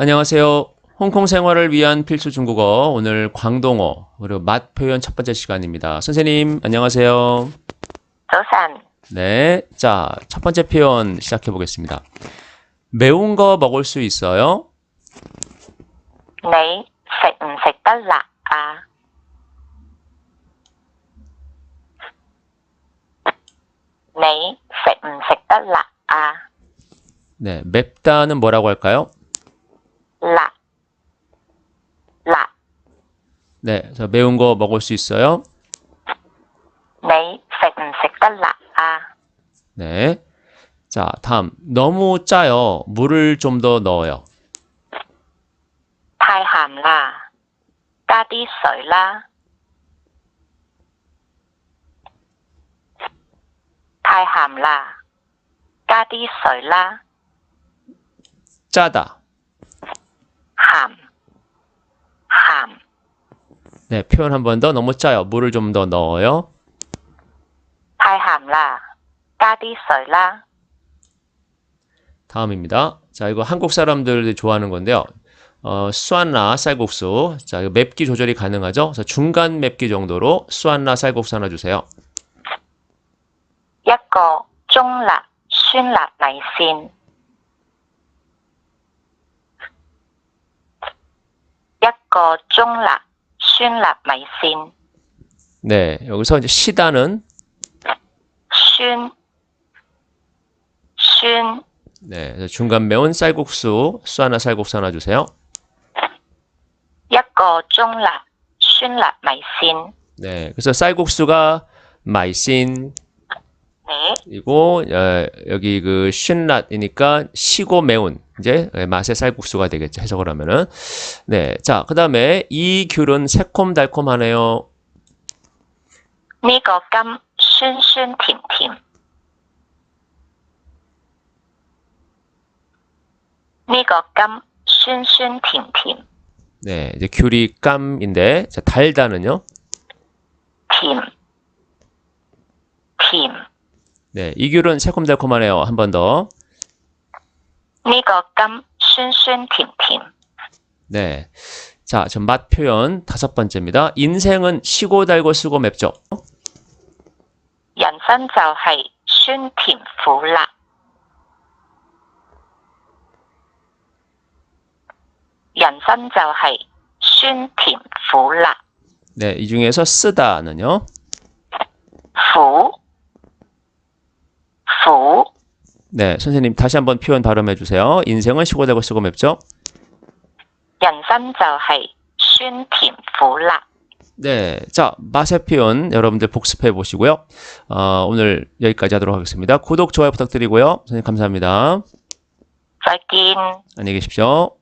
안녕하세요. 홍콩 생활을 위한 필수 중국어 오늘 광동어 그리고 맛 표현 첫 번째 시간입니다. 선생님 안녕하세요. 조산. 네, 자 첫 번째 표현 시작해 보겠습니다. 매운 거 먹을 수 있어요? 네, 색색달라. 아. 네, 색색달라. 아. 네, 맵다는 뭐라고 할까요? 라, 라. 네, 그래서 매운 거 먹을 수 있어요. 네, 색은 색깔라. 아, 네. 자, 다음. 너무 짜요. 물을 좀 더 넣어요. 타이함라, 까디 썰라. 타이함라, 까디 썰라. 짜다. 네, 표현 한 번 더 너무 짜요. 물을 좀 더 넣어요. 太鹹啦，加啲水啦。 다음입니다. 자, 이거 한국 사람들이 좋아하는 건데요. 어, 수안나 쌀국수. 자, 이거 맵기 조절이 가능하죠? 그래서 중간 맵기 정도로 수안나 쌀국수 하나 주세요. 一個中辣酸辣米線，一個中辣 sin lap my sin. 네, 여기서 이제 시다는 sin sin 네, 중간 매운 쌀국수 수 하나 쌀국수 하나 주세요. 약거 중라 신라 마이신. 네, 그래서 쌀국수가 마이신 그리고 어, 여기 그 신라이니까 시고 매운 이제 예, 맛의 쌀국수가 되겠죠 해석을 하면은 네자그 다음에 이 귤은 새콤달콤하네요. 니거감 신신팀팀 니거감 신신팀팀 네 이제 귤이 깜인데 자, 달다는요. 팀 팀. 네, 이 귤은 새콤달콤하네요. 한 번 더. 呢個金酸酸甜甜。 네. 자, 전 맛 표현 다섯 번째입니다. 인생은 시고 달고 쓰고 맵죠. 人生就係酸甜苦辣，人生就係酸甜苦辣， 네, 이 중에서 쓰다는요. 苦 苦 네, 선생님 다시 한번 표현 발음해 주세요. 인생은 시고 달고 쓰고 맵죠. 人生就係酸甜苦辣。 네, 자 맛의 표현 여러분들 복습해 보시고요. 어, 오늘 여기까지 하도록 하겠습니다. 구독, 좋아요 부탁드리고요. 선생님 감사합니다.再見。 안녕히 계십시오.